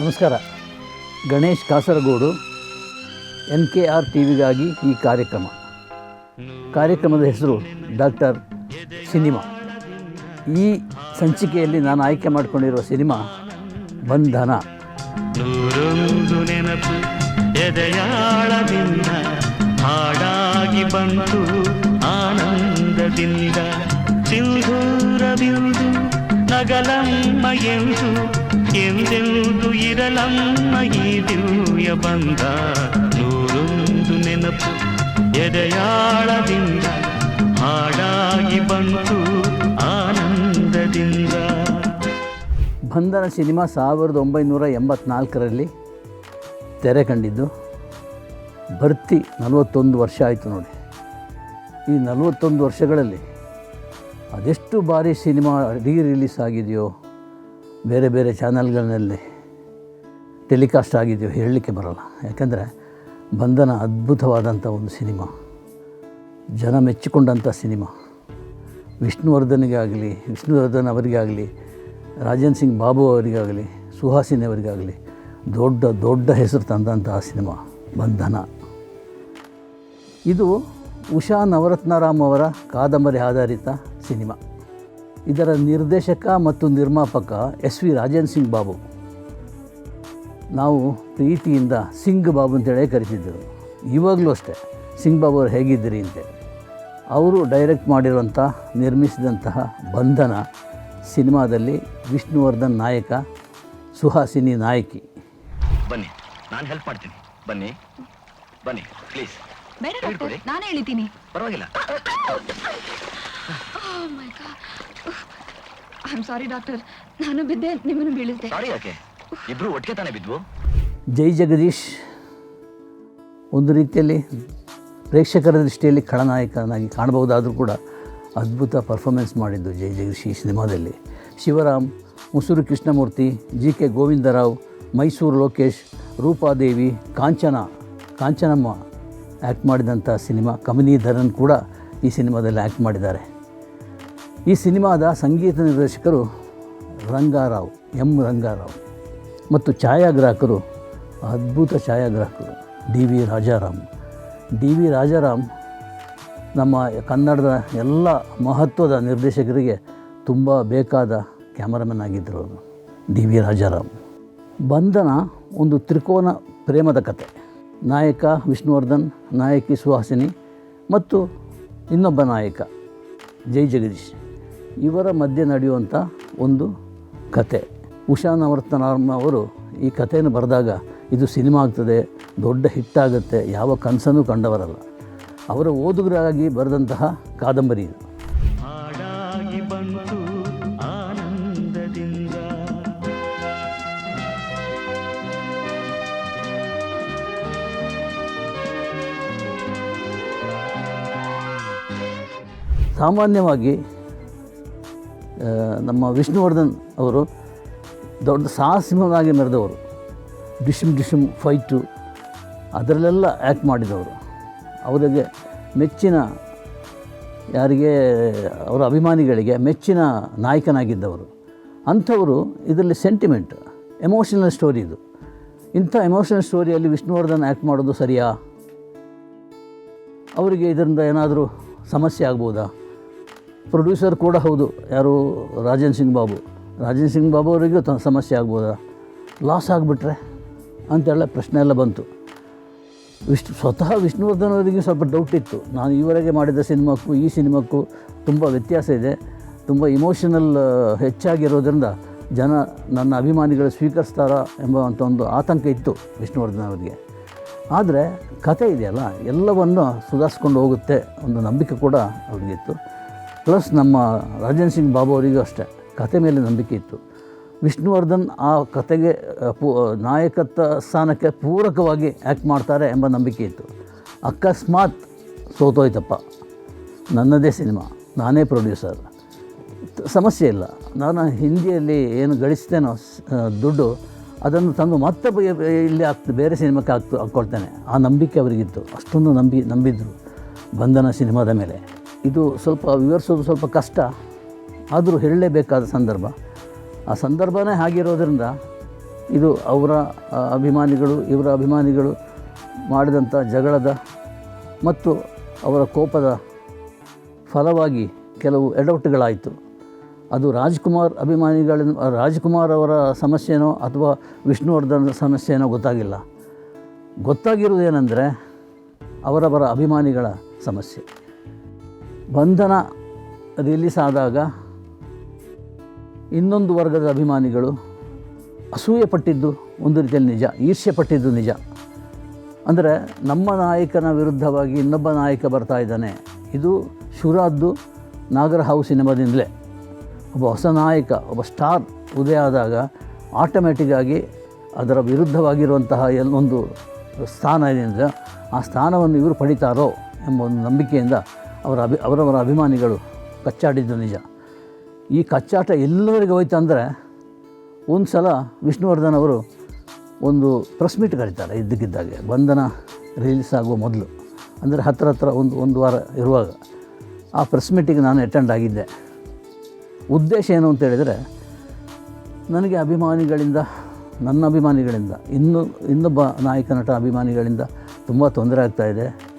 ನಮಸ್ಕಾರ. Ganesh Kasaragod, N K R T ವಿಗಾಗಿ ಈ ಕಾರ್ಯಕ್ರಮ. ಕಾರ್ಯಕ್ರಮದ ಹೆಸರು ಡಾಕ್ಟರ್ ಸಿನಿಮಾ. ಈ ಸಂಚಿಕೆಯಲ್ಲಿ ನಾನು ಆಯ್ಕೆ ಮಾಡಿಕೊಂಡಿರುವ ಸಿನಿಮಾ ಬಂಧನ. ನೆನಪು ಎದೆಯಾಳದಿಂದ ಹಾಡಾಗಿ ಬಂತು ಆನಂದದಿಂದ. ಸಿಂಧೂರವಿಂದು ನಗಲಮ್ಮ ಎಂದು ಎಂದೆಂದು ಇರಲಮ್ಮ ಈ ದಿವ್ಯ ಬಂದ? ನೂರೊಂದು ನೆನಪು ಎದೆಯಾಳದಿಂದ ಹಾಡಾಗಿ ಬಂತು ಆನಂದದಿಂದ. ಬಂಧನ ಸಿನಿಮಾ ಸಾವಿರದ ಒಂಬೈನೂರ ಎಂಬತ್ನಾಲ್ಕರಲ್ಲಿ ತೆರೆ ಕಂಡಿದ್ದು. ಭರ್ತಿ ನಲವತ್ತೊಂದು ವರ್ಷ ಆಯಿತು ನೋಡಿ. ಈ ನಲವತ್ತೊಂದು ವರ್ಷಗಳಲ್ಲಿ ಅದೆಷ್ಟು ಬಾರಿ ಸಿನಿಮಾ ರೀ ರಿಲೀಸ್ ಆಗಿದೆಯೋ? ಬೇರೆ ಬೇರೆ ಚಾನಲ್ಗಳಲ್ಲಿ ಟೆಲಿಕಾಸ್ಟ್ ಆಗಿದೆಯೋ ಹೇಳಲಿಕ್ಕೆ ಬರೋಲ್ಲ. ಯಾಕಂದರೆ ಬಂಧನ ಅದ್ಭುತವಾದಂಥ ಒಂದು ಸಿನಿಮಾ, ಜನ ಮೆಚ್ಚಿಕೊಂಡಂಥ ಸಿನಿಮಾ. ವಿಷ್ಣುವರ್ಧನ್ಗೆ ಆಗಲಿ, ವಿಷ್ಣುವರ್ಧನ್ ಅವರಿಗಾಗಲಿ ರಾಜನ್ ಸಿಂಗ್ ಬಾಬು ಅವರಿಗಾಗಲಿ ಸುಹಾಸಿನಿ ಅವರಿಗಾಗಲಿ ದೊಡ್ಡ ದೊಡ್ಡ ಹೆಸರು ತಂದಂತಹ ಸಿನಿಮಾ, ಬಂಧನ. ಇದು ಉಷಾ ನವರತ್ನರಾಮ್ ಅವರ ಕಾದಂಬರಿ ಆಧಾರಿತ ಸಿನಿಮಾ. ಇದರ ನಿರ್ದೇಶಕ ಮತ್ತು ನಿರ್ಮಾಪಕ ಎಸ್ ವಿ ರಾಜೇಂದ್ರ ಸಿಂಗ್ ಬಾಬು. ನಾವು ಪ್ರೀತಿಯಿಂದ ಸಿಂಗ್ ಬಾಬು ಅಂತೇಳೇ ಕರಿತಿದ್ದೆವು ಇವಾಗಲೂ ಅಷ್ಟೇ ಸಿಂಗ್ ಬಾಬು ಅವರು ಹೇಗಿದ್ದೀರಿ ಅಂತೆ. ಅವರು ಡೈರೆಕ್ಟ್ ಮಾಡಿರುವಂಥ ನಿರ್ಮಿಸಿದಂತಹ ಬಂಧನ ಸಿನಿಮಾದಲ್ಲಿ ವಿಷ್ಣುವರ್ಧನ್ ನಾಯಕ ಸುಹಾಸಿನಿ ನಾಯಕಿ. ಬನ್ನಿ ನಾನು ಹೆಲ್ಪ್ ಮಾಡ್ತೀನಿ. ಬನ್ನಿ ಬನ್ನಿ ಪ್ಲೀಸ್ ಬೇಡ ನಾನೇ ಎಳಿತೀನಿ ಪರವಾಗಿಲ್ಲ. ಐ ಆಮ್ ಸಾರಿ ಡಾಕ್ಟರ್ ನಾನು ಬಿದ್ದೆ ನಿಮ್ಮನ್ನು ಬೀಳಿಸಿದೆ. ಸಾರಿ ಯಾಕೆ? ಇಬ್ರು ಒಟ್ಟಿಗೆ ತಾನೇ ಬಿದ್ವು? ಜೈ ಜಗದೀಶ್. ಒಂದು ರೀತಿಯಲ್ಲಿ ಪ್ರೇಕ್ಷಕರ ದೃಷ್ಟಿಯಲ್ಲಿ ಖಳನಾಯಕನಾಗಿ ಕಾಣಬಹುದಾದರೂ ಕೂಡ ಅದ್ಭುತ ಪರ್ಫಾರ್ಮೆನ್ಸ್ ಮಾಡಿದ್ದು ಜೈ ಜಗದೀಶ್ ಈ ಸಿನಿಮಾದಲ್ಲಿ. Shivaram Musuri Krishnamurthy G K Govindarao Mysore Lokesh Roopadevi Kanchana Kanchanamma act ಮಾಡಿದಂಥ ಸಿನಿಮಾ. ಕಮನೀಧರನ್ ಕೂಡ ಈ ಸಿನಿಮಾದಲ್ಲಿ ಆ್ಯಕ್ಟ್ ಮಾಡಿದ್ದಾರೆ. ಈ ಸಿನಿಮಾದ ಸಂಗೀತ ನಿರ್ದೇಶಕರು ರಂಗಾರಾವ್, ಎಂ ರಂಗಾರಾವ್ ಮತ್ತು ಛಾಯಾಗ್ರಾಹಕರು, ಅದ್ಭುತ ಛಾಯಾಗ್ರಾಹಕರು, D V Rajaram. D V Rajaram ನಮ್ಮ ಕನ್ನಡದ ಎಲ್ಲ ಮಹತ್ವದ ನಿರ್ದೇಶಕರಿಗೆ ತುಂಬ ಬೇಕಾದ ಕ್ಯಾಮರಾಮನ್ ಆಗಿದ್ದರು ಅವರು, ಡಿ ವಿ ರಾಜಾರಾಮ್. ಬಂಧನ ಒಂದು ತ್ರಿಕೋನ ಪ್ರೇಮದ ಕತೆ. ನಾಯಕ ವಿಷ್ಣುವರ್ಧನ್, ನಾಯಕಿ ಸುಹಾಸಿನಿ ಮತ್ತು ಇನ್ನೊಬ್ಬ ನಾಯಕ, ಜೈ ಜಗದೀಶ್. ಇವರ ಮಧ್ಯೆ ನಡೆಯುವಂಥ ಒಂದು ಕತೆ. ಉಷಾ ನವರತ್ನಾರಮ್ಮ ಅವರು ಈ ಕಥೆಯನ್ನು ಬರೆದಾಗ ಇದು ಸಿನಿಮಾ ಆಗ್ತದೆ ದೊಡ್ಡ ಹಿಟ್ಟಾಗುತ್ತೆ ಯಾವ ಕನಸನ್ನು ಕಂಡವರಲ್ಲ. ಅವರ ಓದುಗರಾಗಿ ಬರೆದಂತಹ ಕಾದಂಬರಿ ಇದು. ಸಾಮಾನ್ಯವಾಗಿ ನಮ್ಮ ವಿಷ್ಣುವರ್ಧನ್ ಅವರು ದೊಡ್ಡ ಸಾಹಸಿಮನಾಗಿ ಮೆರೆದವರು. ಡಿಶಮ್ ಡಿಶಮ್ ಫೈಟು ಅದರಲ್ಲೆಲ್ಲ ಆ್ಯಕ್ಟ್ ಮಾಡಿದವರು. ಅವರಿಗೆ ಮೆಚ್ಚಿನ ಯಾರಿಗೆ, ಅವರ ಅಭಿಮಾನಿಗಳಿಗೆ ಮೆಚ್ಚಿನ ನಾಯಕನಾಗಿದ್ದವರು. ಅಂಥವರು ಇದರಲ್ಲಿ ಸೆಂಟಿಮೆಂಟ್, ಎಮೋಷನಲ್ ಸ್ಟೋರಿ ಇದು. ಇಂಥ ಎಮೋಷನಲ್ ಸ್ಟೋರಿಯಲ್ಲಿ ವಿಷ್ಣುವರ್ಧನ್ ಆ್ಯಕ್ಟ್ ಮಾಡೋದು ಸರಿಯಾ? ಅವರಿಗೆ ಇದರಿಂದ ಏನಾದರೂ ಸಮಸ್ಯೆ ಆಗ್ಬೋದಾ? ಪ್ರೊಡ್ಯೂಸರ್ ಕೂಡ ಹೌದು. ಯಾರು? ರಾಜೇಂದ್ರ ಸಿಂಗ್ ಬಾಬು. ರಾಜೇಂದ್ರ ಸಿಂಗ್ ಬಾಬು ಅವರಿಗೂ ತ ಸಮಸ್ಯೆ ಆಗ್ಬೋದಾ? ಲಾಸ್ ಆಗಿಬಿಟ್ರೆ ಅಂತೆಲ್ಲ ಪ್ರಶ್ನೆ ಎಲ್ಲ ಬಂತು. ವಿಷ್ಣು, ಸ್ವತಃ ವಿಷ್ಣುವರ್ಧನ್ ಅವರಿಗೆ ಸ್ವಲ್ಪ ಡೌಟ್ ಇತ್ತು. ನಾನು ಈವರೆಗೆ ಮಾಡಿದ ಸಿನಿಮಾಕ್ಕೂ, ಈ ಸಿನಿಮಾಕ್ಕೂ ತುಂಬ ವ್ಯತ್ಯಾಸ ಇದೆ. ತುಂಬ ಇಮೋಷನಲ್ ಹೆಚ್ಚಾಗಿರೋದ್ರಿಂದ ಜನ ನನ್ನ ಅಭಿಮಾನಿಗಳು ಸ್ವೀಕರಿಸ್ತಾರಾ ಎಂಬುವಂಥ ಒಂದು ಆತಂಕ ಇತ್ತು ವಿಷ್ಣುವರ್ಧನ್ ಅವರಿಗೆ. ಆದರೆ ಕತೆ ಇದೆಯಲ್ಲ, ಎಲ್ಲವನ್ನು ಸುಧಾರಿಸ್ಕೊಂಡು ಹೋಗುತ್ತೆ ಒಂದು ನಂಬಿಕೆ ಕೂಡ ಅವ್ರಿಗಿತ್ತು. ಪ್ಲಸ್ ನಮ್ಮ ರಾಜನ್ ಸಿಂಗ್ ಬಾಬು ಅವರಿಗೂ ಅಷ್ಟೇ, ಕತೆ ಮೇಲೆ ನಂಬಿಕೆ ಇತ್ತು. ವಿಷ್ಣುವರ್ಧನ್ ಆ ಕತೆಗೆ ಪೂ ನಾಯಕತ್ವ ಸ್ಥಾನಕ್ಕೆ ಪೂರಕವಾಗಿ ಆ್ಯಕ್ಟ್ ಮಾಡ್ತಾರೆ ಎಂಬ ನಂಬಿಕೆ ಇತ್ತು. ಅಕಸ್ಮಾತ್ ಸೋತೋಯ್ತಪ್ಪ. ನನ್ನದೇ ಸಿನಿಮಾ, ನಾನೇ ಪ್ರೊಡ್ಯೂಸರ್. ಸಮಸ್ಯೆ ಇಲ್ಲ. ನಾನು ಹಿಂದಿಯಲ್ಲಿ ಏನು ಗಳಿಸ್ತೇನೋ ದುಡ್ಡು, ಅದನ್ನು ತಂದು ಮತ್ತೆ ಇಲ್ಲಿ ಹಾಕ್ತು, ಬೇರೆ ಸಿನಿಮಾಕ್ಕೆ ಹಾಕ್ತು, ಹಾಕ್ಕೊಳ್ತೇನೆ. ಆ ನಂಬಿಕೆ ಅವರಿಗಿತ್ತು. ಅಷ್ಟೊಂದು ನಂಬಿ, ನಂಬಿದ್ರು ಬಂಧನ ಸಿನಿಮಾದ ಮೇಲೆ. ಇದು ಸ್ವಲ್ಪ ವಿವರಿಸೋದು ಸ್ವಲ್ಪ ಕಷ್ಟ. ಆದರೂ ಹೇಳಲೇಬೇಕಾದ ಸಂದರ್ಭ. ಆ ಸಂದರ್ಭನೇ ಆಗಿರೋದ್ರಿಂದ ಇದು ಅವರ ಅಭಿಮಾನಿಗಳು, ಇವರ ಅಭಿಮಾನಿಗಳು ಮಾಡಿದಂಥ ಜಗಳದ ಮತ್ತು ಅವರ ಕೋಪದ ಫಲವಾಗಿ ಕೆಲವು ಎಡವಟ್ಟುಗಳಾಯಿತು ಅದು ರಾಜ್ಕುಮಾರ್ ಅಭಿಮಾನಿಗಳ, ರಾಜ್ಕುಮಾರ್ ಅವರ ಸಮಸ್ಯೆನೋ ಅಥವಾ ವಿಷ್ಣುವರ್ಧನ್ ಸಮಸ್ಯೆನೋ ಗೊತ್ತಾಗಿಲ್ಲ. ಗೊತ್ತಾಗಿರುವುದೇನೆಂದರೆ ಅವರವರ ಅಭಿಮಾನಿಗಳ ಸಮಸ್ಯೆ. ಬಂಧನ ರಿಲೀಸ್ ಆದಾಗ ಇನ್ನೊಂದು ವರ್ಗದ ಅಭಿಮಾನಿಗಳು ಅಸೂಯೆ ಪಟ್ಟಿದ್ದು ಒಂದು ರೀತಿಯಲ್ಲಿ ನಿಜ, ಈರ್ಷ್ಯೆ ಪಟ್ಟಿದ್ದು ನಿಜ. ಅಂದರೆ ನಮ್ಮ ನಾಯಕನ ವಿರುದ್ಧವಾಗಿ ಇನ್ನೊಬ್ಬ ನಾಯಕ ಬರ್ತಾ ಇದ್ದಾನೆ, ಇದು ಶುರಾದ್ದು ಹೌಸ್ ಸಿನಿಮಾದಿಂದಲೇ. ಒಬ್ಬ ಹೊಸ ನಾಯಕ, ಒಬ್ಬ ಸ್ಟಾರ್ ಉದಯ ಆದಾಗ ಆಟೋಮ್ಯಾಟಿಕ್ಕಾಗಿ ಅದರ ವಿರುದ್ಧವಾಗಿರುವಂತಹ ಎಲ್ಲೊಂದು ಸ್ಥಾನ ಏನಿದೆ ಆ ಸ್ಥಾನವನ್ನು ಇವರು ಪಡಿತಾರೋ ಎಂಬ ಒಂದು ನಂಬಿಕೆಯಿಂದ ಅವರ ಅಭಿ, ಅವರವರ ಅಭಿಮಾನಿಗಳು ಕಚ್ಚಾಡಿದ್ದು ನಿಜ. ಈ ಕಚ್ಚಾಟ ಎಲ್ಲವರೆಗೆ ಹೋಯ್ತು ಅಂದರೆ ಒಂದು ಸಲ ವಿಷ್ಣುವರ್ಧನ್ ಅವರು ಒಂದು ಪ್ರೆಸ್ ಮೀಟ್ ಕರೀತಾರೆ ಇದ್ದಕ್ಕಿದ್ದಾಗೆ. ಬಂಧನ ರಿಲೀಸ್ ಆಗುವ ಮೊದಲು. ಅಂದರೆ ಹತ್ತಿರ ಹತ್ರ ಒಂದು ಒಂದು ವಾರ ಇರುವಾಗ. ಆ ಪ್ರೆಸ್ ಮೀಟಿಗೆ ನಾನು ಅಟೆಂಡ್ ಆಗಿದ್ದೆ. ಉದ್ದೇಶ ಏನು ಅಂತ ಹೇಳಿದರೆ, ನನಗೆ ಅಭಿಮಾನಿಗಳಿಂದ, ನನ್ನ ಅಭಿಮಾನಿಗಳಿಂದ, ಇನ್ನು, ಇನ್ನೊಬ್ಬ ನಾಯಕ ನಟ ಅಭಿಮಾನಿಗಳಿಂದ ತುಂಬ ತೊಂದರೆ ಆಗ್ತಾಯಿದೆ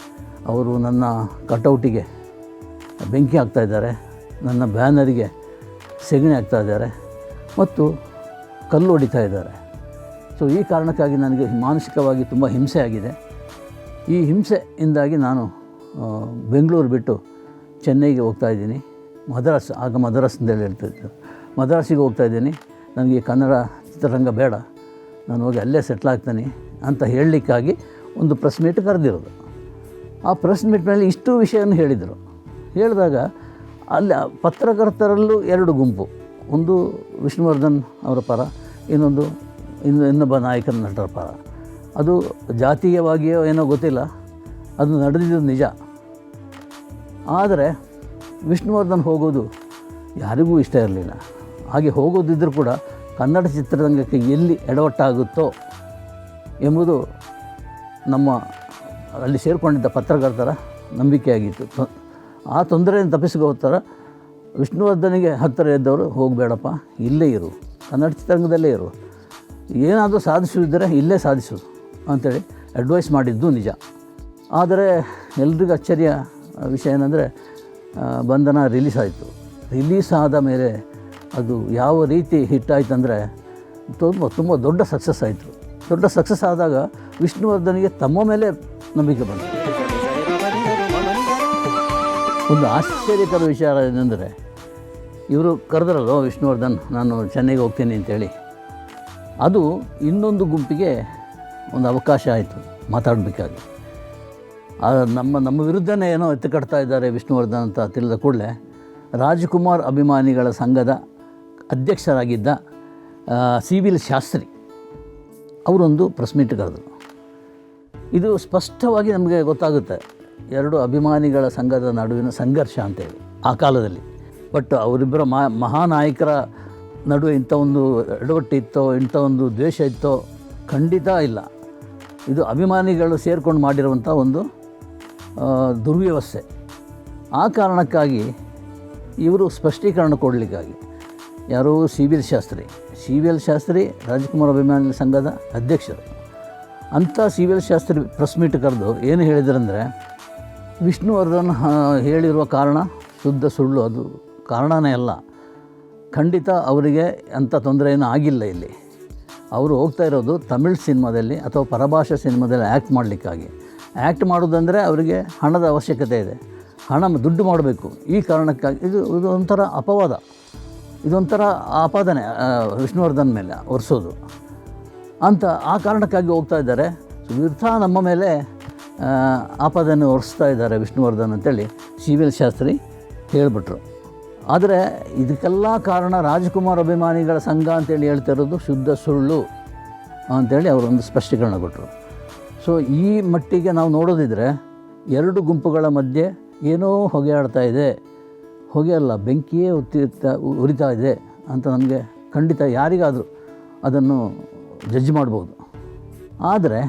ಅವರು ನನ್ನ ಕಟೌಟಿಗೆ ಬೆಂಕಿ ಹಾಕ್ತಾ ಇದ್ದಾರೆ, ನನ್ನ ಬ್ಯಾನರಿಗೆ ಸೆಗಣಿ ಹಾಕ್ತಾ ಇದ್ದಾರೆ ಮತ್ತು ಕಲ್ಲು ಹೊಡಿತಾ ಇದ್ದಾರೆ. ಸೊ ಈ ಕಾರಣಕ್ಕಾಗಿ ನನಗೆ ಮಾನಸಿಕವಾಗಿ ತುಂಬ ಹಿಂಸೆ ಆಗಿದೆ. ಈ ಹಿಂಸೆಯಿಂದಾಗಿ ನಾನು ಬೆಂಗಳೂರು ಬಿಟ್ಟು ಚೆನ್ನೈಗೆ ಹೋಗ್ತಾ ಇದ್ದೀನಿ. ಮದ್ರಾಸ್, ಆಗ ಮದ್ರಾಸ್ ಅಂತೇಳಿ ಹೇಳ್ತಿದ್ದೆ ಮದ್ರಾಸಿಗೆ ಹೋಗ್ತಾ ಇದ್ದೀನಿ. ನನಗೆ ಕನ್ನಡ ಚಿತ್ರರಂಗ ಬೇಡ. ನಾನು ಹೋಗಿ ಅಲ್ಲೇ ಸೆಟ್ಲ್ ಆಗ್ತೀನಿ ಅಂತ ಹೇಳಲಿಕ್ಕಾಗಿ ಒಂದು ಪ್ರೆಸ್ ಮೀಟ್ ಕರೆದಿರೋದು. ಆ ಪ್ರೆಸ್ ಮೀಟ್ನಲ್ಲಿ ಇಷ್ಟು ವಿಷಯವನ್ನು ಹೇಳಿದರು. ಹೇಳಿದಾಗ ಅಲ್ಲಿ, ಪತ್ರಕರ್ತರಲ್ಲೂ ಎರಡು ಗುಂಪು. ಒಂದು ವಿಷ್ಣುವರ್ಧನ್ ಅವರ ಪರ, ಇನ್ನೊಂದು ಇನ್ನು ಇನ್ನೊಬ್ಬ ನಾಯಕನ ನಟರ ಪರ. ಅದು ಜಾತೀಯವಾಗಿಯೋ ಏನೋ ಗೊತ್ತಿಲ್ಲ, ಅದು ನಡೆದಿದ್ದು ನಿಜ. ಆದರೆ ವಿಷ್ಣುವರ್ಧನ್ ಹೋಗೋದು ಯಾರಿಗೂ ಇಷ್ಟ ಇರಲಿಲ್ಲ. ಹಾಗೆ ಹೋಗೋದಿದ್ದರೂ ಕೂಡ ಕನ್ನಡ ಚಿತ್ರರಂಗಕ್ಕೆ ಎಲ್ಲಿ ಎಡವಟ್ಟಾಗುತ್ತೋ ಎಂಬುದು ನಮ್ಮ ಅಲ್ಲಿ ಸೇರಿಕೊಂಡಿದ್ದ ಪತ್ರಕರ್ತರ ನಂಬಿಕೆಯಾಗಿತ್ತು ತೊ- ಆ ತೊಂದರೆಯನ್ನು ತಪ್ಪಿಸಿಕೋತ್ತರ ವಿಷ್ಣುವರ್ಧನಿಗೆ ಹತ್ತಿರ ಇದ್ದವರು, ಹೋಗಬೇಡಪ್ಪ, ಇಲ್ಲೇ ಇರು, ಕನ್ನಡ ಚಿತ್ರರಂಗದಲ್ಲೇ ಇರು, ಏನಾದರೂ ಸಾಧಿಸುವುದರೆ ಇಲ್ಲೇ ಸಾಧಿಸು ಅಂಥೇಳಿ ಅಡ್ವೈಸ್ ಮಾಡಿದ್ದು ನಿಜ. ಆದರೆ ಎಲ್ರಿಗೂ ಅಚ್ಚರಿಯ ವಿಷಯ ಏನಂದರೆ ಬಂಧನ ರಿಲೀಸ್ ಆಯಿತು. ರಿಲೀಸ್ ಆದ ಮೇಲೆ ಅದು ಯಾವ ರೀತಿ ಹಿಟ್ ಆಯಿತು ಅಂದರೆ ತುಂಬ ತುಂಬ ದೊಡ್ಡ ಸಕ್ಸಸ್ ಆಯಿತು. ದೊಡ್ಡ ಸಕ್ಸಸ್ ಆದಾಗ ವಿಷ್ಣುವರ್ಧನಿಗೆ ತಮ್ಮ ಮೇಲೆ ನಂಬಿಕೆ ಬಂತು. ಒಂದು ಆಶ್ಚರ್ಯಕರ ವಿಚಾರ ಏನೆಂದರೆ, ಇವರು ಕರೆದ್ರಲ್ಲೋ ವಿಷ್ಣುವರ್ಧನ್, ನಾನು ಚೆನ್ನೈಗೆ ಹೋಗ್ತೀನಿ ಅಂತೇಳಿ. ಅದು ಇನ್ನೊಂದು ಗುಂಪಿಗೆ ಒಂದು ಅವಕಾಶ ಆಯಿತು ಮಾತಾಡಬೇಕಾಗಿ. ನಮ್ಮ ನಮ್ಮ ವಿರುದ್ಧನೇ ಏನೋ ಎತ್ತುಕಟ್ತಾ ಇದ್ದಾರೆ ವಿಷ್ಣುವರ್ಧನ್ ಅಂತ ತಿಳಿದ ಕೂಡಲೇ, ರಾಜ್ಕುಮಾರ್ ಅಭಿಮಾನಿಗಳ ಸಂಘದ ಅಧ್ಯಕ್ಷರಾಗಿದ್ದ ಸಿ ವಿಲ್ ಶಾಸ್ತ್ರಿ, ಅವರೊಂದು ಪ್ರೆಸ್ ಮೀಟ್ ಕರೆದರು. ಇದು ಸ್ಪಷ್ಟವಾಗಿ ನಮಗೆ ಗೊತ್ತಾಗುತ್ತೆ. ಎರಡು ಅಭಿಮಾನಿಗಳ ಸಂಘದ ನಡುವಿನ ಸಂಘರ್ಷ ಅಂತೇಳಿ, ಆ ಕಾಲದಲ್ಲಿ. ಬಟ್ ಅವರಿಬ್ಬರ ಮಹಾ ಮಹಾನಾಯಕರ ನಡುವೆ ಇಂಥ ಒಂದು ಎಡವಟ್ಟು ಇತ್ತೋ, ಇಂಥ ಒಂದು ದ್ವೇಷ ಇತ್ತೋ, ಖಂಡಿತ ಇಲ್ಲ. ಇದು ಅಭಿಮಾನಿಗಳು ಸೇರ್ಕೊಂಡು ಮಾಡಿರುವಂಥ ಒಂದು ದುರ್ವ್ಯವಸ್ಥೆ. ಆ ಕಾರಣಕ್ಕಾಗಿ ಇವರು ಸ್ಪಷ್ಟೀಕರಣ ಕೊಡಲಿಕ್ಕಾಗಿ. ಯಾರು C B L Shastri? C B L Shastri Rajkumar ಅಭಿಮಾನಿಗಳ ಸಂಘದ ಅಧ್ಯಕ್ಷರು. ಅಂಥ C V L Shastri press meet ಕರೆದು ಏನು ಹೇಳಿದ್ರಂದರೆ ವಿಷ್ಣುವರ್ಧನ್ ಹೇಳಿರುವ ಕಾರಣ ಶುದ್ಧ ಸುಳ್ಳು ಅದು ಕಾರಣನೇ ಅಲ್ಲ. ಖಂಡಿತ ಅವರಿಗೆ ಅಂಥ ತೊಂದರೆ ಏನೂ ಆಗಿಲ್ಲ ಇಲ್ಲಿ. ಅವರು ಹೋಗ್ತಾ ಇರೋದು ತಮಿಳ್ ಸಿನಿಮಾದಲ್ಲಿ ಅಥವಾ ಪರಭಾಷಾ ಸಿನಿಮಾದಲ್ಲಿ ಆ್ಯಕ್ಟ್ ಮಾಡಲಿಕ್ಕಾಗಿ. ಆ್ಯಕ್ಟ್ ಮಾಡೋದಂದರೆ ಅವರಿಗೆ ಹಣದ ಅವಶ್ಯಕತೆ ಇದೆ. ಹಣ ದುಡ್ಡು ಮಾಡಬೇಕು. ಈ ಕಾರಣಕ್ಕಾಗಿ ಇದು ಇದು ಒಂಥರ ಅಪವಾದ. ಇದೊಂಥರ ಆಪಾದನೆ ವಿಷ್ಣುವರ್ಧನ್ ಮೇಲೆ ಒರೆಸೋದು. ಅಂತ ಆ ಕಾರಣಕ್ಕಾಗಿ ಹೋಗ್ತಾ ಇದ್ದಾರೆ. ವಿರ್ಥ ನಮ್ಮ ಮೇಲೆ ಆಪಾದನೆ ಹೊರಿಸ್ತಾ ಇದ್ದಾರೆ ವಿಷ್ಣುವರ್ಧನ್ ಅಂತೇಳಿ ಸಿ ವಿ ಶಾಸ್ತ್ರಿ ಹೇಳಿಬಿಟ್ರು. ಆದರೆ ಇದಕ್ಕೆಲ್ಲ ಕಾರಣ ರಾಜ್ಕುಮಾರ್ ಅಭಿಮಾನಿಗಳ ಸಂಘ ಅಂತೇಳಿ ಹೇಳ್ತಾ ಇರೋದು ಶುದ್ಧ ಸುಳ್ಳು ಅಂತೇಳಿ ಅವರೊಂದು ಸ್ಪಷ್ಟೀಕರಣ ಕೊಟ್ಟರು ಸೊ ಈ ಮಟ್ಟಿಗೆ ನಾವು ನೋಡೋದಿದ್ರೆ ಎರಡು ಗುಂಪುಗಳ ಮಧ್ಯೆ ಏನೋ ಹೊಗೆ ಆಡ್ತಾ ಇದೆ. ಹೊಗೆ ಅಲ್ಲ, ಬೆಂಕಿಯೇ ಉತ್ತಿ ಉರಿತಾ ಇದೆ ಅಂತ ನಮಗೆ ಖಂಡಿತ ಯಾರಿಗಾದರೂ ಅದನ್ನು ಜಡ್ಜ್ ಮಾಡ್ಬೋದು. ಆದರೆ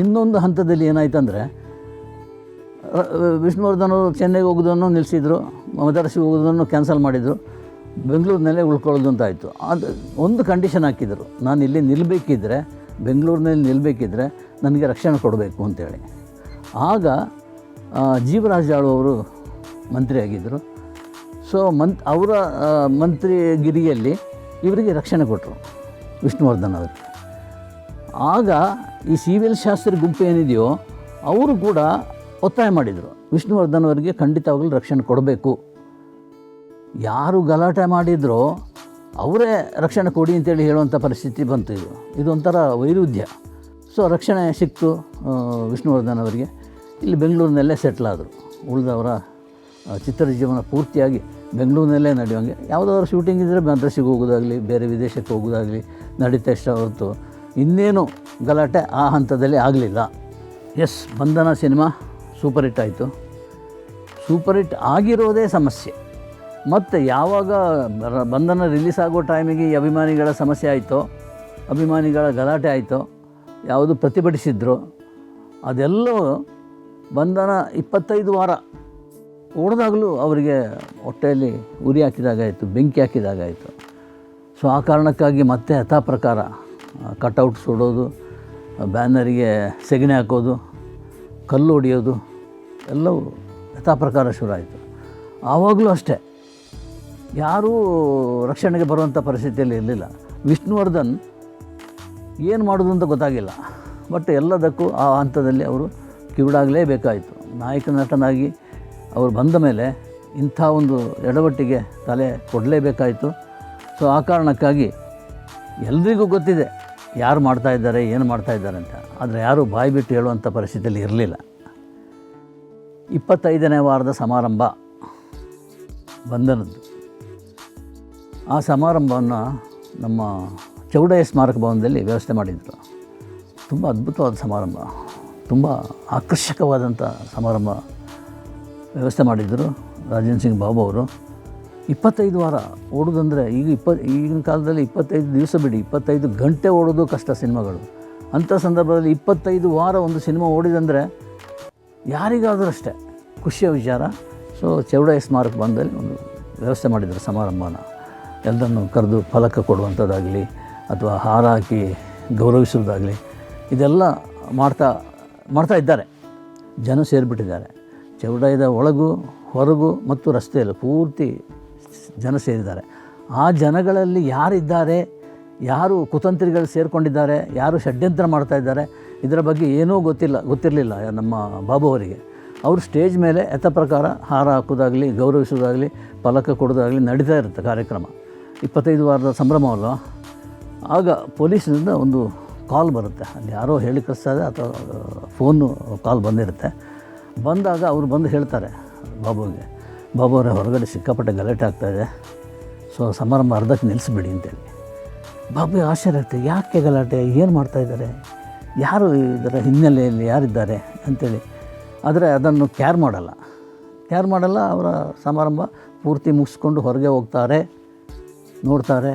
ಇನ್ನೊಂದು ಹಂತದಲ್ಲಿ ಏನಾಯ್ತಂದರೆ ವಿಷ್ಣುವರ್ಧನ್ ಅವರು ಚೆನ್ನೈಗೆ ಹೋಗೋದನ್ನು ನಿಲ್ಲಿಸಿದ್ರು ಮದರಸಿಗೆ ಹೋಗೋದನ್ನು ಕ್ಯಾನ್ಸಲ್ ಮಾಡಿದರು, ಬೆಂಗಳೂರಿನಲ್ಲೇ ಉಳ್ಕೊಳ್ಳೋದು ಅಂತ ಆಯಿತು. ಅದು ಒಂದು ಕಂಡೀಷನ್ ಹಾಕಿದರು, ನಾನು ಇಲ್ಲಿ ನಿಲ್ಲಬೇಕಿದ್ರೆ ಬೆಂಗಳೂರಿನಲ್ಲಿ ನಿಲ್ಲಬೇಕಿದ್ರೆ ನನಗೆ ರಕ್ಷಣೆ ಕೊಡಬೇಕು ಅಂತೇಳಿ. ಆಗ ಜೀವರಾಜಾಳು ಅವರು ಮಂತ್ರಿಯಾಗಿದ್ದರು ಸೊ ಮಂತ್, ಅವರ ಮಂತ್ರಿಗಿರಿಯಲ್ಲಿ ಇವರಿಗೆ ರಕ್ಷಣೆ ಕೊಟ್ಟರು ವಿಷ್ಣುವರ್ಧನ್ ಅವರಿಗೆ ಆಗ ಈ ಸಿವಿಲ್ ಶಾಸ್ತ್ರಿ ಗುಂಪು ಏನಿದೆಯೋ, ಅವರು ಕೂಡ ಒತ್ತಾಯ ಮಾಡಿದರು. ವಿಷ್ಣುವರ್ಧನ್ ಅವರಿಗೆ ಖಂಡಿತವಾಗಲೂ ರಕ್ಷಣೆ ಕೊಡಬೇಕು. ಯಾರು ಗಲಾಟೆ ಮಾಡಿದ್ರೋ, ಅವರೇ ರಕ್ಷಣೆ ಕೊಡಿ ಅಂತೇಳಿ ಹೇಳುವಂಥ ಪರಿಸ್ಥಿತಿ ಬಂತು ಇದು. ಇದೊಂಥರ ವೈರುಧ್ಯ. ಸೊ ರಕ್ಷಣೆ ಸಿಕ್ತು ವಿಷ್ಣುವರ್ಧನ್ ಅವರಿಗೆ. ಇಲ್ಲಿ ಬೆಂಗಳೂರಿನಲ್ಲೇ ಸೆಟ್ಲ್ ಆದರು. ಉಳಿದವರ ಚಿತ್ರ ಜೀವನ ಪೂರ್ತಿಯಾಗಿ ಬೆಂಗಳೂರಿನಲ್ಲೇ ನಡೆಯುವಂಗೆ. ಯಾವುದಾದ್ರು ಶೂಟಿಂಗ್ ಇದ್ದರೆ ಮದ್ರಾಸಿಗೆ ಹೋಗೋದಾಗಲಿ ಬೇರೆ ವಿದೇಶಕ್ಕೆ ಹೋಗೋದಾಗಲಿ ನಡೀತಾ ಇಷ್ಟ ಹೊರತು ಇನ್ನೇನು ಗಲಾಟೆ ಆ ಹಂತದಲ್ಲಿ ಆಗಲಿಲ್ಲ. Yes Bandhana cinema super hit ಆಯಿತು. ಸೂಪರ್ ಹಿಟ್ ಆಗಿರೋದೇ ಸಮಸ್ಯೆ. ಮತ್ತು ಯಾವಾಗ ಬಂಧನ ರಿಲೀಸ್ ಆಗೋ ಟೈಮಿಗೆ ಈ ಅಭಿಮಾನಿಗಳ ಸಮಸ್ಯೆ ಆಯಿತೋ, ಅಭಿಮಾನಿಗಳ ಗಲಾಟೆ ಆಯಿತೋ, ಯಾವುದು ಪ್ರತಿಭಟಿಸಿದ್ರು ಅದೆಲ್ಲೋ ಬಂಧನ ಇಪ್ಪತ್ತೈದು ವಾರ ಓಡಿದಾಗಲೂ ಅವರಿಗೆ ಹೊಟ್ಟೆಯಲ್ಲಿ ಉರಿ ಹಾಕಿದಾಗಾಯಿತು, ಬೆಂಕಿ ಹಾಕಿದಾಗಾಯಿತು. ಸೊ ಆ ಕಾರಣಕ್ಕಾಗಿ ಮತ್ತೆ ಯಥಾ ಪ್ರಕಾರ ಕಟೌಟ್ ಸುಡೋದು ಬ್ಯಾನರಿಗೆ ಸೆಗಣಿ ಹಾಕೋದು, ಕಲ್ಲು ಹೊಡೆಯೋದು, ಎಲ್ಲವೂ ಯಥಾ ಪ್ರಕಾರ ಶುರು ಆಯಿತು ಆವಾಗಲೂ ಅಷ್ಟೇ, ಯಾರೂ ರಕ್ಷಣೆಗೆ ಬರುವಂಥ ಪರಿಸ್ಥಿತಿಯಲ್ಲಿ ಇರಲಿಲ್ಲ. ವಿಷ್ಣುವರ್ಧನ್ ಏನು ಮಾಡೋದು ಅಂತ ಗೊತ್ತಾಗಿಲ್ಲ. ಬಟ್ ಎಲ್ಲದಕ್ಕೂ ಆ ಹಂತದಲ್ಲಿ ಅವರು ಕಿವಿಡಾಗಲೇಬೇಕಾಯಿತು. ನಾಯಕ ನಟನಾಗಿ ಅವರು ಬಂದ ಮೇಲೆ ಇಂಥ ಒಂದು ಎಡವಟ್ಟಿಗೆ ತಲೆ ಕೊಡಲೇಬೇಕಾಯಿತು. ಸೊ ಆ ಕಾರಣಕ್ಕಾಗಿ ಎಲ್ರಿಗೂ ಗೊತ್ತಿದೆ ಯಾರು ಮಾಡ್ತಾ ಇದ್ದಾರೆ, ಏನು ಮಾಡ್ತಾ ಇದ್ದಾರೆ ಅಂತ. ಆದರೆ ಯಾರೂ ಬಾಯಿ ಬಿಟ್ಟು ಹೇಳುವಂಥ ಪರಿಸ್ಥಿತಿಯಲ್ಲಿ ಇರಲಿಲ್ಲ. ಇಪ್ಪತ್ತೈದನೇ ವಾರದ ಸಮಾರಂಭ ಬಂಧನದ್ದು ಆ ಸಮಾರಂಭವನ್ನು ನಮ್ಮ ಚೌಡಯ್ಯ ಸ್ಮಾರಕ ಭವನದಲ್ಲಿ ವ್ಯವಸ್ಥೆ ಮಾಡಿದರು. ತುಂಬ ಅದ್ಭುತವಾದ ಸಮಾರಂಭ, ತುಂಬ ಆಕರ್ಷಕವಾದಂಥ ಸಮಾರಂಭ. ವ್ಯವಸ್ಥೆ ಮಾಡಿದ್ದರು ರಾಜೇಂದ್ರ ಸಿಂಗ್ ಬಾಬು ಅವರು. ಇಪ್ಪತ್ತೈದು ವಾರ ಓಡೋದಂದರೆ ಈಗ ಇಪ್ಪ, ಈಗಿನ ಕಾಲದಲ್ಲಿ ಇಪ್ಪತ್ತೈದು ದಿವಸ ಬಿಡಿ, ಇಪ್ಪತ್ತೈದು ಗಂಟೆ ಓಡೋದು ಕಷ್ಟ ಸಿನಿಮಾಗಳು. ಅಂಥ ಸಂದರ್ಭದಲ್ಲಿ ಇಪ್ಪತ್ತೈದು ವಾರ ಒಂದು ಸಿನಿಮಾ ಓಡಿದಂದರೆ ಯಾರಿಗಾದರೂ ಅಷ್ಟೇ ಖುಷಿಯ ವಿಚಾರ. ಸೊ ಚೌಡಯ್ಯ ಸ್ಮಾರಕ ಬಂದಲ್ಲಿ ಒಂದು ವ್ಯವಸ್ಥೆ ಮಾಡಿದರು ಸಮಾರಂಭನ. ಎಲ್ಲರನ್ನು ಕರೆದು ಫಲಕ ಕೊಡುವಂಥದ್ದಾಗಲಿ ಅಥವಾ ಹಾರ ಹಾಕಿ ಗೌರವಿಸುವುದಾಗಲಿ, ಇದೆಲ್ಲ ಮಾಡ್ತಾ ಮಾಡ್ತಾ ಇದ್ದಾರೆ. ಜನ ಸೇರಿಬಿಟ್ಟಿದ್ದಾರೆ. ಚೌಡಯ್ಯದ ಒಳಗೂ, ಹೊರಗೂ ಮತ್ತು ರಸ್ತೆಯಲ್ಲಿ ಪೂರ್ತಿ ಜನ ಸೇರಿದ್ದಾರೆ. ಆ ಜನಗಳಲ್ಲಿ ಯಾರಿದ್ದಾರೆ, ಯಾರು ಕುತಂತ್ರಿಗಳು ಸೇರಿಕೊಂಡಿದ್ದಾರೆ, ಯಾರು ಷಡ್ಯಂತ್ರ ಮಾಡ್ತಾ ಇದ್ದಾರೆ, ಇದರ ಬಗ್ಗೆ ಏನೂ ಗೊತ್ತಿಲ್ಲ, ಗೊತ್ತಿರಲಿಲ್ಲ ನಮ್ಮ ಬಾಬು ಅವರಿಗೆ. ಅವರು ಸ್ಟೇಜ್ ಮೇಲೆ ಯಥ ಪ್ರಕಾರ ಹಾರ ಹಾಕೋದಾಗಲಿ ಗೌರವಿಸೋದಾಗಲಿ ಫಲಕ ಕೊಡೋದಾಗಲಿ ನಡೀತಾ ಇರುತ್ತೆ ಕಾರ್ಯಕ್ರಮ. ಇಪ್ಪತ್ತೈದು ವಾರದ ಸಂಭ್ರಮವಲ್ಲ ಆಗ ಪೊಲೀಸಿನಿಂದ ಒಂದು ಕಾಲ್ ಬರುತ್ತೆ. ಅಲ್ಲಿ ಯಾರೋ ಹೇಳಿ ಕಳಿಸ್ತಾರೆ ಅಥವಾ ಫೋನು ಕಾಲ್ ಬಂದಿರುತ್ತೆ. ಬಂದಾಗ ಅವರು ಬಂದು ಹೇಳ್ತಾರೆ ಬಾಬುಗೆ, ಬಾಬು ಅವರೇ, ಹೊರಗಡೆ ಸಿಕ್ಕಾಪಟ್ಟೆ ಗಲಾಟೆ ಆಗ್ತಾಯಿದೆ ಸೊ, ಸಮಾರಂಭ ಅರ್ಧಕ್ಕೆ ನಿಲ್ಲಿಸ್ಬಿಡಿ ಅಂತೇಳಿ. ಬಾಬುಗೆ ಆಶ್ಚರ್ಯ ಆಗ್ತದೆ, ಯಾಕೆ ಗಲಾಟೆ? ಏನು ಮಾಡ್ತಾ ಇದ್ದಾರೆ? ಯಾರು ಇದರ ಹಿನ್ನೆಲೆಯಲ್ಲಿ ಯಾರಿದ್ದಾರೆ? ಅಂಥೇಳಿ ಆದರೆ ಅದನ್ನು ಕ್ಯಾರ್ ಮಾಡಲ್ಲ. ಕ್ಯಾರ್ ಮಾಡಲ್ಲ, ಅವರ ಸಮಾರಂಭ ಪೂರ್ತಿ ಮುಗಿಸ್ಕೊಂಡು ಹೊರಗೆ ಹೋಗ್ತಾರೆ. ನೋಡ್ತಾರೆ,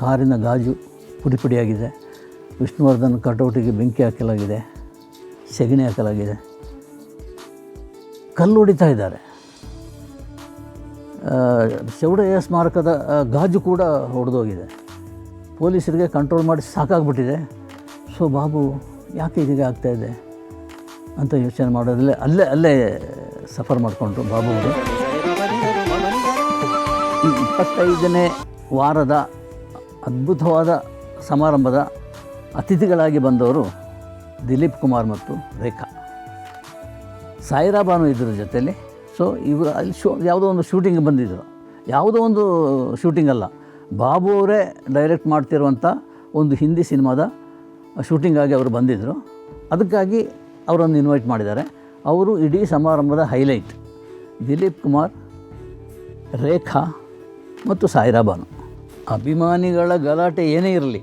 ಕಾರಿನ ಗಾಜು ಪುಡಿ ಪುಡಿಯಾಗಿದೆ ವಿಷ್ಣುವರ್ಧನ್ ಕಟೌಟಿಗೆ ಬೆಂಕಿ ಹಾಕಲಾಗಿದೆ, ಸೆಗಣಿ ಹಾಕಲಾಗಿದೆ. ಕಲ್ಲು ಹೊಡಿತಾ ಇದ್ದಾರೆ ಚೌಡಯ್ಯ ಸ್ಮಾರಕದ ಗಾಜು ಕೂಡ ಹೊಡೆದೋಗಿದೆ. ಪೊಲೀಸರಿಗೆ ಕಂಟ್ರೋಲ್ ಮಾಡಿ ಸಾಕಾಗ್ಬಿಟ್ಟಿದೆ. ಸೊ ಬಾಬು, ಯಾಕೆ ಇದೀಗ ಆಗ್ತಾಯಿದೆ ಅಂತ ಯೋಚನೆ ಮಾಡೋದಲ್ಲೇ ಅಲ್ಲೇ ಅಲ್ಲೇ ಸಫರ್ ಮಾಡಿಕೊಂಡ್ರು ಬಾಬು ಅವರು. ಇಪ್ಪತ್ತೈದನೇ ವಾರದ ಅದ್ಭುತವಾದ ಸಮಾರಂಭದ ಅತಿಥಿಗಳಾಗಿ ಬಂದವರು ದಿಲೀಪ್ ಕುಮಾರ್ ಮತ್ತು ರೇಖಾ. ಸಾಯಿರಾ ಬಾನು ಇದ್ರ ಜೊತೆಯಲ್ಲಿ ಸೊ ಇವರು ಅಲ್ಲಿ ಶೋ, ಯಾವುದೋ ಒಂದು ಶೂಟಿಂಗ್ ಬಂದಿದ್ದರು ಯಾವುದೋ ಒಂದು ಶೂಟಿಂಗ್ ಅಲ್ಲ. ಬಾಬು ಅವರೇ ಡೈರೆಕ್ಟ್ ಮಾಡ್ತಿರುವಂಥ ಒಂದು ಹಿಂದಿ ಸಿನಿಮಾದ ಶೂಟಿಂಗಾಗಿ ಅವರು ಬಂದಿದ್ದರು ಅದಕ್ಕಾಗಿ ಅವರನ್ನು ಇನ್ವೈಟ್ ಮಾಡಿದ್ದಾರೆ. ಅವರು ಇಡೀ ಸಮಾರಂಭದ ಹೈಲೈಟ್ ದಿಲೀಪ್ ಕುಮಾರ್, ರೇಖಾ ಮತ್ತು ಸಾಯಿರಾಬಾನು. ಅಭಿಮಾನಿಗಳ ಗಲಾಟೆ ಏನೇ ಇರಲಿ,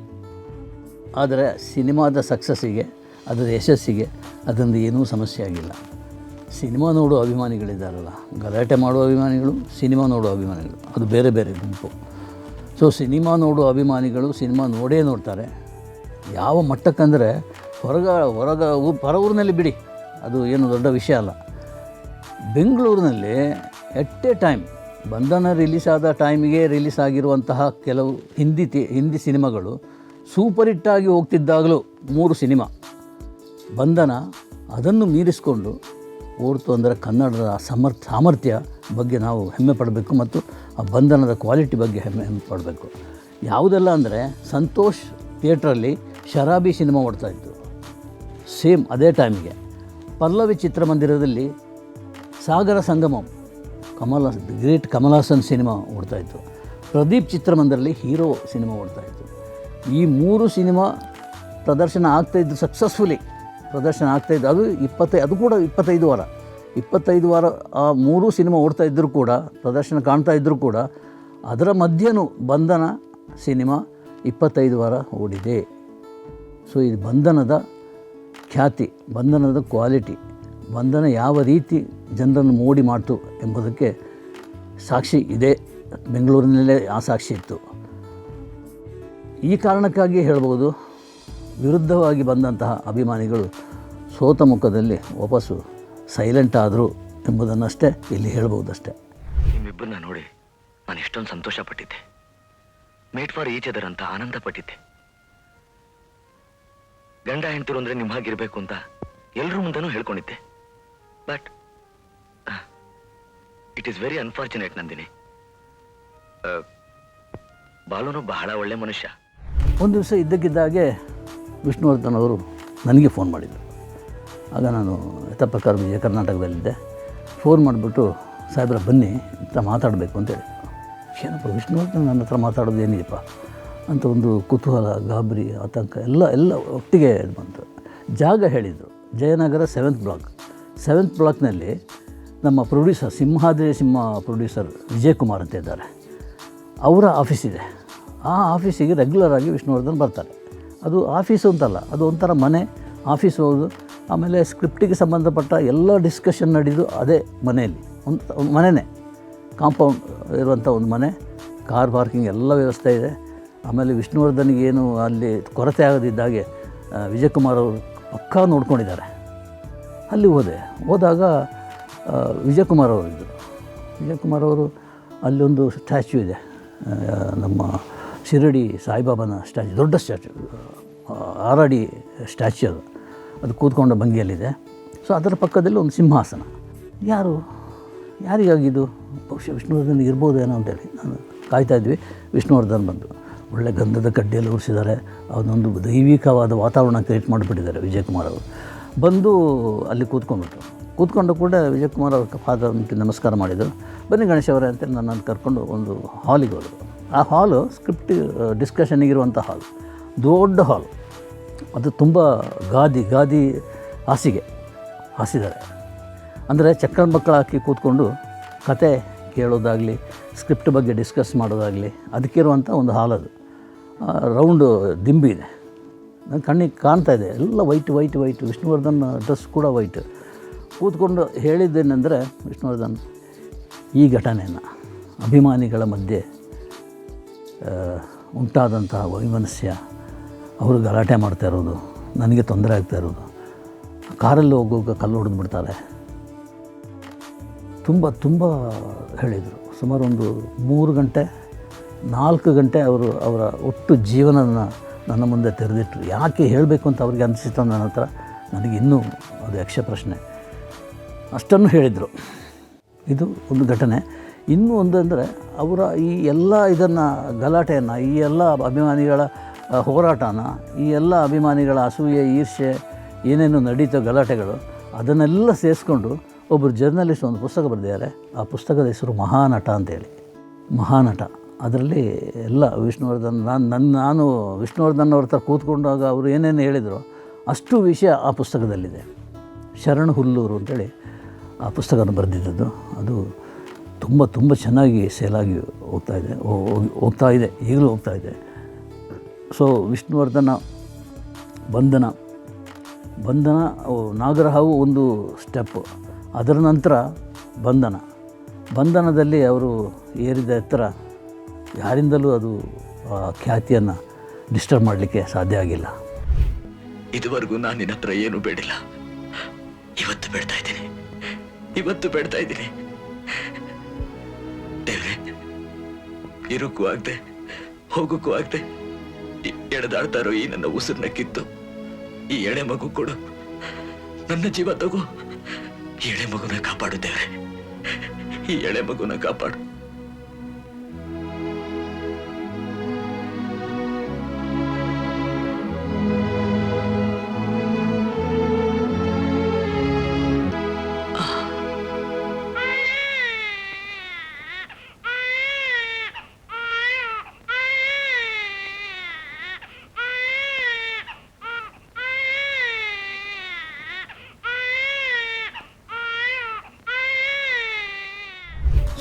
ಆದರೆ ಸಿನಿಮಾದ ಸಕ್ಸಸ್ಸಿಗೆ ಅದರ ಯಶಸ್ಸಿಗೆ ಅದರಿಂದ ಏನೂ ಸಮಸ್ಯೆ ಆಗಿಲ್ಲ. ಸಿನಿಮಾ ನೋಡೋ ಅಭಿಮಾನಿಗಳಿದ್ದಾರಲ್ಲ, ಗಲಾಟೆ ಮಾಡುವ ಅಭಿಮಾನಿಗಳು ಸಿನಿಮಾ ನೋಡೋ ಅಭಿಮಾನಿಗಳು, ಅದು ಬೇರೆ ಬೇರೆ ಗುಂಪು. ಸೊ ಸಿನಿಮಾ ನೋಡೋ ಅಭಿಮಾನಿಗಳು ಸಿನಿಮಾ ನೋಡೇ ನೋಡ್ತಾರೆ. ಯಾವ ಮಟ್ಟಕ್ಕಂದರೆ ಹೊರಗ ಹೊರಗ ಹೊರ ಊರಿನಲ್ಲಿ ಬಿಡಿ, ಅದು ಏನು ದೊಡ್ಡ ವಿಷಯ ಅಲ್ಲ. ಬೆಂಗಳೂರಿನಲ್ಲಿ at a time Bandhana release ಆದ ಟೈಮಿಗೆ ರಿಲೀಸ್ ಆಗಿರುವಂತಹ ಕೆಲವು ಹಿಂದಿ ತಿ, ಹಿಂದಿ ಸಿನಿಮಾಗಳು ಸೂಪರ್ ಹಿಟ್ಟಾಗಿ ಹೋಗ್ತಿದ್ದಾಗಲೂ ಮೂರು ಸಿನಿಮಾ. ಬಂಧನ ಅದನ್ನು ಮೀರಿಸಿಕೊಂಡು ಓಡ್ತು ಅಂದರೆ ಕನ್ನಡದ ಸಮರ್ಥ ಸಾಮರ್ಥ್ಯ ಬಗ್ಗೆ ನಾವು ಹೆಮ್ಮೆ ಪಡಬೇಕು ಮತ್ತು ಆ ಬಂಧನದ ಕ್ವಾಲಿಟಿ ಬಗ್ಗೆ ಹೆಮ್ಮೆ ಹೆಮ್ಮೆ ಪಡಬೇಕು. ಯಾವುದೆಲ್ಲ ಅಂದರೆ ಸಂತೋಷ್ ಥಿಯೇಟ್ರಲ್ಲಿ ಶರಾಬಿ ಸಿನಿಮಾ ಓಡ್ತಾಯಿತ್ತು ಸೇಮ್ ಅದೇ ಟೈಮಿಗೆ. ಪಲ್ಲವಿ ಚಿತ್ರಮಂದಿರದಲ್ಲಿ ಸಾಗರ ಸಂಗಮಂ, ಕಮಲ, ಗ್ರೇಟ್ ಕಮಲಾಸನ್ ಸಿನಿಮಾ ಓಡ್ತಾಯಿತ್ತು ಪ್ರದೀಪ್ ಚಿತ್ರಮಂದಿರಲ್ಲಿ ಹೀರೋ ಸಿನಿಮಾ ಓಡ್ತಾಯಿತ್ತು ಈ ಮೂರು ಸಿನಿಮಾ ಪ್ರದರ್ಶನ ಆಗ್ತಾಯಿದ್ದು ಸಕ್ಸಸ್ಫುಲಿ ಪ್ರದರ್ಶನ ಆಗ್ತಾಯಿದ್ದು ಅದು ಇಪ್ಪತ್ತೈ, ಅದು ಕೂಡ ಇಪ್ಪತ್ತೈದು ವಾರ. ಇಪ್ಪತ್ತೈದು ವಾರ, ಆ ಮೂರು ಸಿನಿಮಾ ಓಡ್ತಾ ಇದ್ದರೂ ಕೂಡ, ಪ್ರದರ್ಶನ ಕಾಣ್ತಾ ಇದ್ದರೂ ಕೂಡ, ಅದರ ಮಧ್ಯನೂ ಬಂಧನ ಸಿನಿಮಾ ಇಪ್ಪತ್ತೈದು ವಾರ ಓಡಿದೆ. ಸೊ, ಇದು ಬಂಧನದ ಖ್ಯಾತಿ, ಬಂಧನದ ಕ್ವಾಲಿಟಿ, ಬಂಧನ ಯಾವ ರೀತಿ ಜನರನ್ನು ಮೋಡಿ ಮಾಡ್ತು ಎಂಬುದಕ್ಕೆ ಸಾಕ್ಷಿ ಇದೆ. ಬೆಂಗಳೂರಿನಲ್ಲೇ ಆ ಸಾಕ್ಷಿ ಇತ್ತು. ಈ ಕಾರಣಕ್ಕಾಗಿ ಹೇಳ್ಬೋದು ವಿರುದ್ಧವಾಗಿ ಬಂದಂತಹ ಅಭಿಮಾನಿಗಳು ಸೋತ ಮುಖದಲ್ಲಿ ವಾಪಸ್ಸು ಸೈಲೆಂಟ್ ಆದರು ಎಂಬುದನ್ನಷ್ಟೇ ಇಲ್ಲಿ ಹೇಳ್ಬೋದಷ್ಟೇ ನಿಮ್ಮಿಬ್ಬರನ್ನ ನೋಡಿ ನಾನು ಎಷ್ಟೊಂದು ಸಂತೋಷ ಪಟ್ಟಿದ್ದೆ ಮೇಟ್ ಫಾರ್ ಈಚ್ ಅದರ್ ಅಂತ ಆನಂದ ಪಟ್ಟಿದ್ದೆ ಗಂಡ ಹೆಂಡತಿರು ಅಂದ್ರೆ ನಿಮ್ಮ ಹಾಗಿರ್ಬೇಕು ಅಂತ ಎಲ್ರ ಮುಂದೆನೂ ಹೇಳ್ಕೊಂಡಿದ್ದೆ. But it is very unfortunate Nandini. ಬಾಲುನು ಬಹಳ ಒಳ್ಳೆ ಮನುಷ್ಯ. ಒಂದು ದಿವಸ ಇದ್ದಕ್ಕಿದ್ದಾಗೆ ವಿಷ್ಣುವರ್ಧನ್ ಅವರು ನನಗೆ ಫೋನ್ ಮಾಡಿದರು. ಆಗ ನಾನು ಯಥಪ್ರಕಾರ ವಿಜಯ ಕರ್ನಾಟಕದಲ್ಲಿದ್ದೆ. ಫೋನ್ ಮಾಡಿಬಿಟ್ಟು, ಸಾಹೇಬ್ರ, ಬನ್ನಿ ಅಂತ ಮಾತಾಡಬೇಕು ಅಂತೇಳಿ ಏನಪ್ಪ, ವಿಷ್ಣುವರ್ಧನ್ ನನ್ನ ಹತ್ರ ಮಾತಾಡೋದು ಏನಿದೆಯಪ್ಪ? ಅಂತ ಒಂದು ಕುತೂಹಲ, ಗಾಬರಿ, ಆತಂಕ, ಎಲ್ಲ ಎಲ್ಲ ಒಟ್ಟಿಗೆ ಇದು ಬಂತು. ಜಾಗ ಹೇಳಿದರು. ಜಯನಗರ ಸೆವೆಂತ್ ಬ್ಲಾಕ್ ಸೆವೆಂತ್ ಬ್ಲಾಕ್ನಲ್ಲಿ ನಮ್ಮ ಪ್ರೊಡ್ಯೂಸರ್ ಸಿಂಹಾದ್ರಿ ಸಿಂಹ ಪ್ರೊಡ್ಯೂಸರ್ ವಿಜಯ್ ಕುಮಾರ್ ಅಂತ ಇದ್ದಾರೆ. ಅವರ ಆಫೀಸ್ ಇದೆ. ಆ ಆಫೀಸಿಗೆ ರೆಗ್ಯುಲರ್ ಆಗಿ ವಿಷ್ಣುವರ್ಧನ್ ಬರ್ತಾರೆ. ಅದು ಆಫೀಸು ಅಂತಲ್ಲ, ಅದು ಒಂಥರ ಮನೆ, ಆಫೀಸ್ ಹೋಗೋದು ಆಮೇಲೆ ಸ್ಕ್ರಿಪ್ಟಿಗೆ ಸಂಬಂಧಪಟ್ಟ ಎಲ್ಲ ಡಿಸ್ಕಷನ್ ನಡೆದು ಅದೇ ಮನೆಯಲ್ಲಿ, ಒಂದು ಒಂದು ಮನೆಯೇ ಕಾಂಪೌಂಡ್ ಇರುವಂಥ ಒಂದು ಮನೆ, ಕಾರ್ ಪಾರ್ಕಿಂಗ್ ಎಲ್ಲ ವ್ಯವಸ್ಥೆ ಇದೆ. ಆಮೇಲೆ ವಿಷ್ಣುವರ್ಧನ್ಗೆ ಏನು ಅಲ್ಲಿ ಕೊರತೆ ಆಗದಿದ್ದಾಗೆ ವಿಜಯಕುಮಾರ್ ಅವರು ಪಕ್ಕಾ ನೋಡ್ಕೊಂಡಿದ್ದಾರೆ. ಅಲ್ಲಿ ಹೋದೆ. ಹೋದಾಗ ವಿಜಯಕುಮಾರ್ ಅವರಿದ್ದರು ವಿಜಯಕುಮಾರ್ ಅವರು ಅಲ್ಲೊಂದು ಸ್ಟ್ಯಾಚ್ಯೂ ಇದೆ ನಮ್ಮ ಶಿರಡಿ ಸಾಯಿಬಾಬಾನ ಸ್ಟ್ಯಾಚ್ಯೂ, ದೊಡ್ಡ ಸ್ಟ್ಯಾಚ್ಯೂ. ಆರಡಿ ಸ್ಟ್ಯಾಚ್ಯೂ ಅದು. ಅದು ಕೂತ್ಕೊಂಡ ಭಂಗಿಯಲ್ಲಿದೆ. ಸೊ, ಅದರ ಪಕ್ಕದಲ್ಲಿ ಒಂದು ಸಿಂಹಾಸನ. ಯಾರು? ಯಾರಿಗಾಗಿದ್ದು ಬಹುಶಃ ವಿಷ್ಣುವರ್ಧನ್ ಇರ್ಬೋದೇನೋ ಅಂತೇಳಿ ನಾನು ಕಾಯ್ತಾ ಇದ್ವಿ. ವಿಷ್ಣುವರ್ಧನ್ ಬಂದು ಒಳ್ಳೆ ಗಂಧದ ಕಡ್ಡಿಯಲ್ಲಿ ಉರಿಸಿದ್ದಾರೆ. ಅದೊಂದು ದೈವಿಕವಾದ ವಾತಾವರಣ ಕ್ರಿಯೇಟ್ ಮಾಡಿಬಿಟ್ಟಿದ್ದಾರೆ ವಿಜಯಕುಮಾರ್ ಅವರು. ಬಂದು ಅಲ್ಲಿ ಕೂತ್ಕೊಂಡ್ಬಿಟ್ರು. ಕೂತ್ಕೊಂಡು ಕೂಡ ವಿಜಯಕುಮಾರ್ ಅವ್ರ ಫಾದರ್ ನಮಸ್ಕಾರ ಮಾಡಿದರು. ಬನ್ನಿ ಗಣೇಶ್ ಅವರೇ ಅಂತೇಳಿ ನನ್ನನ್ನು ಕರ್ಕೊಂಡು ಒಂದು ಹಾಲಿಗೆ ಹೋದರು. ಆ ಹಾಲು ಸ್ಕ್ರಿಪ್ಟ್ ಡಿಸ್ಕಷನ್ನಿಗಿರುವಂಥ ಹಾಲ್. ದೊಡ್ಡ ಹಾಲ್. ಅದು ತುಂಬ ಗಾದಿ ಗಾದಿ ಹಾಸಿಗೆ, ಹಾಸಿದ್ದಾರೆ. ಅಂದರೆ ಚಕ್ರ ಮಕ್ಕಳು ಹಾಕಿ ಕೂತ್ಕೊಂಡು ಕತೆ ಕೇಳೋದಾಗಲಿ, ಸ್ಕ್ರಿಪ್ಟ್ ಬಗ್ಗೆ ಡಿಸ್ಕಸ್ ಮಾಡೋದಾಗಲಿ ಅದಕ್ಕಿರುವಂಥ ಒಂದು ಹಾಲ್ ಅದು. ರೌಂಡು ದಿಂಬಿ ಇದೆ. ನನ್ನ ಕಣ್ಣಿಗೆ ಕಾಣ್ತಾ ಇದೆ. ಎಲ್ಲ white white white Vishnuvardhan dress ಕೂಡ ವೈಟ್ ಕೂತ್ಕೊಂಡು ಹೇಳಿದ್ದೇನೆಂದರೆ, ವಿಷ್ಣುವರ್ಧನ್, ಈ ಘಟನೆಯನ್ನು ಅಭಿಮಾನಿಗಳ ಮಧ್ಯೆ ಉಂಟಾದಂತಹ ವೈಮನಸ್ಯ ಅವರು ಗಲಾಟೆ ಮಾಡ್ತಾ ಇರೋದು, ನನಗೆ ತೊಂದರೆ ಆಗ್ತಾ ಇರೋದು. ಕಾರಲ್ಲಿ ಹೋಗುವಾಗ ಕಲ್ಲು ಹೊಡೆದು ಬಿಡ್ತಾರೆ. ತುಂಬ ತುಂಬ ಹೇಳಿದರು. ಸುಮಾರು ಒಂದು ಮೂರು ಗಂಟೆ, ನಾಲ್ಕು ಗಂಟೆ ಅವರು ಅವರ ಒಟ್ಟು ಜೀವನನ ನನ್ನ ಮುಂದೆ ತೆರೆದಿಟ್ಟರು ಯಾಕೆ ಹೇಳಬೇಕು ಅಂತ ಅವ್ರಿಗೆ ಅನಿಸಿತು ನನ್ನ ಹತ್ರ, ನನಗೆ ಇನ್ನೂ ಅದು ಯಕ್ಷ ಪ್ರಶ್ನೆ ಅಷ್ಟನ್ನು ಹೇಳಿದರು. ಇದು ಒಂದು ಘಟನೆ. ಇನ್ನೂ ಒಂದಂದರೆ ಅವರ ಈ ಎಲ್ಲ ಇದನ್ನು ಗಲಾಟೆಯನ್ನು, ಈ ಎಲ್ಲ ಅಭಿಮಾನಿಗಳ ಹೋರಾಟನ, ಈ ಎಲ್ಲ ಅಭಿಮಾನಿಗಳ ಅಸೂಯೆ ಈರ್ಷೆ ಏನೇನು ನಡೀತೋ ಗಲಾಟೆಗಳು, ಅದನ್ನೆಲ್ಲ ಸೇರಿಸ್ಕೊಂಡು ಒಬ್ಬರು ಜರ್ನಲಿಸ್ಟ್ ಒಂದು ಪುಸ್ತಕ ಬರೆದಿದ್ದಾರೆ. ಆ ಪುಸ್ತಕದ ಹೆಸರು ಮಹಾನಟ ಅಂತೇಳಿ. ಮಹಾನಟ. ಅದರಲ್ಲಿ ಎಲ್ಲ ವಿಷ್ಣುವರ್ಧನ್, ನಾನು ನನ್ನ ನಾನು ವಿಷ್ಣುವರ್ಧನ್ ಅವ್ರ ಹತ್ರ ಕೂತ್ಕೊಂಡಾಗ ಅವರು ಏನೇನು ಹೇಳಿದರು, ಅಷ್ಟು ವಿಷಯ ಆ ಪುಸ್ತಕದಲ್ಲಿದೆ. ಶರಣ ಹುಲ್ಲೂರು ಅಂತೇಳಿ ಆ ಪುಸ್ತಕನ ಬರೆದಿದ್ದದ್ದು. ಅದು ತುಂಬ ತುಂಬ ಚೆನ್ನಾಗಿ ಸೇಲಾಗಿ ಹೋಗ್ತಾ ಇದೆ. ಹೋಗ್ತಾ ಇದೆ, ಈಗಲೂ ಹೋಗ್ತಾ ಇದೆ. ಸೊ ವಿಷ್ಣುವರ್ಧನ ಬಂಧನ ಬಂಧನ ನಾಗರಹಾವು ಒಂದು ಸ್ಟೆಪ್ ಅದರ ನಂತರ ಬಂಧನ. ಬಂಧನದಲ್ಲಿ ಅವರು ಏರಿದ ಎತ್ತರ ಯಾರಿಂದಲೂ ಅದು ಖ್ಯಾತಿಯನ್ನು ಡಿಸ್ಟರ್ಬ್ ಮಾಡಲಿಕ್ಕೆ ಸಾಧ್ಯ ಆಗಿಲ್ಲ. ಇದುವರೆಗೂ ನಾನು ನಿನ್ನ ಹತ್ರ ಏನು ಬೇಡಿಲ್ಲ. ಇವತ್ತು ಬೇಡ್ತಾ ಇದ್ದೀನಿ. ಇವತ್ತು ಬೇಡ್ತಾ ಇದ್ದೀನಿ. ಇರುಕ್ಕೂ ಆಗದೆ ಹೋಗಕ್ಕೂ ಆಗದೆ. ಎಳೆದಾಡ್ತಾ ಈ ನನ್ನ ಉಸಿರನ್ನ ಕಿತ್ತು. ಈ ಎಳೆ ಮಗು ಕೊಡು. ನನ್ನ ಜೀವ ತಗೋ. ಎಳೆ ಮಗುನ ಕಾಪಾಡುತ್ತೇವೆ ಈ ಎಳೆ ಮಗುನ ಕಾಪಾಡು.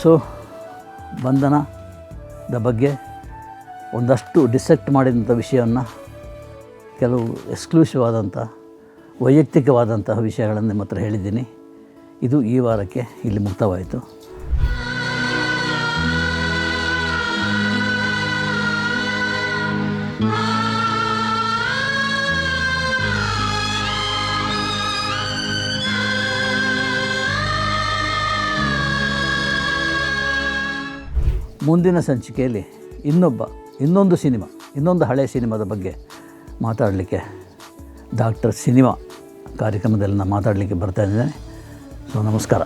ಸೊ ಬಂಧನದ ಬಗ್ಗೆ ಒಂದಷ್ಟು ಡಿಸೆಕ್ಟ್ ಮಾಡಿದಂಥ ವಿಷಯವನ್ನು, ಕೆಲವು ಎಕ್ಸ್ಕ್ಲೂಸಿವ್ ಆದಂಥ ವೈಯಕ್ತಿಕವಾದಂತಹ ವಿಷಯಗಳನ್ನು ನಿಮ್ಮ ಹತ್ರ ಹೇಳಿದ್ದೀನಿ. ಇದು ಈ ವಾರಕ್ಕೆ ಇಲ್ಲಿ ಮುಕ್ತವಾಯಿತು. ಮುಂದಿನ ಸಂಚಿಕೆಯಲ್ಲಿ ಇನ್ನೊಬ್ಬ, ಇನ್ನೊಂದು ಸಿನಿಮಾ, ಇನ್ನೊಂದು ಹಳೆಯ ಸಿನಿಮಾದ ಬಗ್ಗೆ ಮಾತಾಡಲಿಕ್ಕೆ ಡಾಕ್ಟರ್ ಸಿನಿಮಾ ಕಾರ್ಯಕ್ರಮದಲ್ಲಿ ನಾನು ಮಾತಾಡಲಿಕ್ಕೆ ಬರ್ತಾ ಇದ್ದೇನೆ. ಸೊ, ನಮಸ್ಕಾರ.